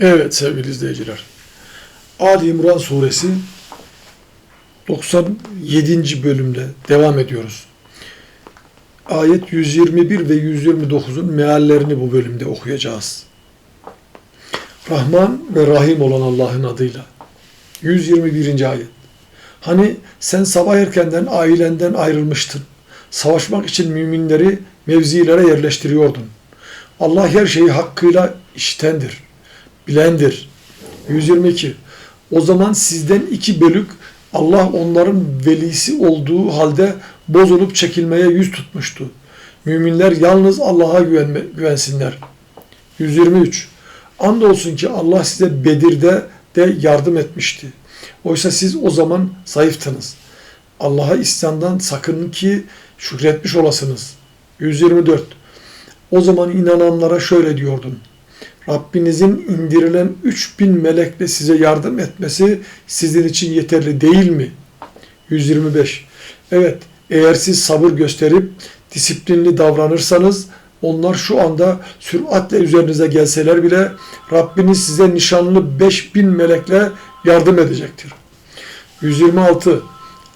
Evet sevgili izleyiciler. Ali İmran suresi 97. bölümde devam ediyoruz. Ayet 121 ve 129'un meallerini bu bölümde okuyacağız. Rahman ve Rahim olan Allah'ın adıyla. 121. ayet. Hani sen sabah erkenden ailenden ayrılmıştın. Savaşmak için müminleri mevzilere yerleştiriyordun. Allah her şeyi hakkıyla işitendir, bilendir. 122. O zaman sizden iki bölük Allah onların velisi olduğu halde bozulup çekilmeye yüz tutmuştu. Müminler yalnız Allah'a güvensinler. 123. Andolsun ki Allah size Bedir'de de yardım etmişti. Oysa siz o zaman zayıftınız. Allah'a isyandan sakının ki şükretmiş olasınız. 124. O zaman inananlara şöyle diyordun. Rabbinizin indirilen 3000 melekle size yardım etmesi sizin için yeterli değil mi? 125. Evet, eğer siz sabır gösterip disiplinli davranırsanız onlar şu anda süratle üzerinize gelseler bile Rabbiniz size nişanlı 5000 melekle yardım edecektir. 126.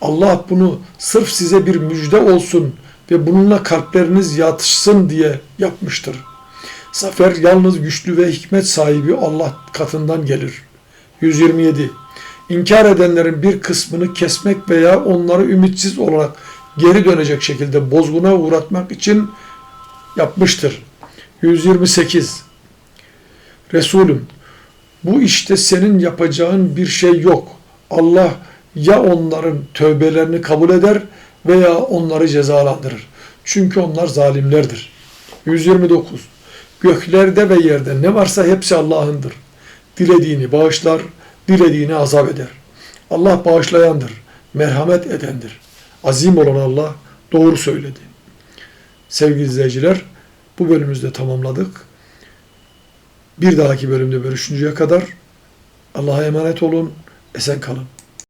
Allah bunu sırf size bir müjde olsun ve bununla kalpleriniz yatışsın diye yapmıştır. Zafer yalnız güçlü ve hikmet sahibi Allah katından gelir. 127. İnkar edenlerin bir kısmını kesmek veya onları ümitsiz olarak geri dönecek şekilde bozguna uğratmak için yapmıştır. 128. Resulüm, bu işte senin yapacağın bir şey yok. Allah ya onların tövbelerini kabul eder veya onları cezalandırır. Çünkü onlar zalimlerdir. 129. Göklerde ve yerde ne varsa hepsi Allah'ındır. Dilediğini bağışlar, dilediğini azap eder. Allah bağışlayandır, merhamet edendir. Azim olan Allah doğru söyledi. Sevgili izleyiciler, bu bölümümüzde tamamladık. Bir dahaki bölümde görüşünceye kadar Allah'a emanet olun, esen kalın.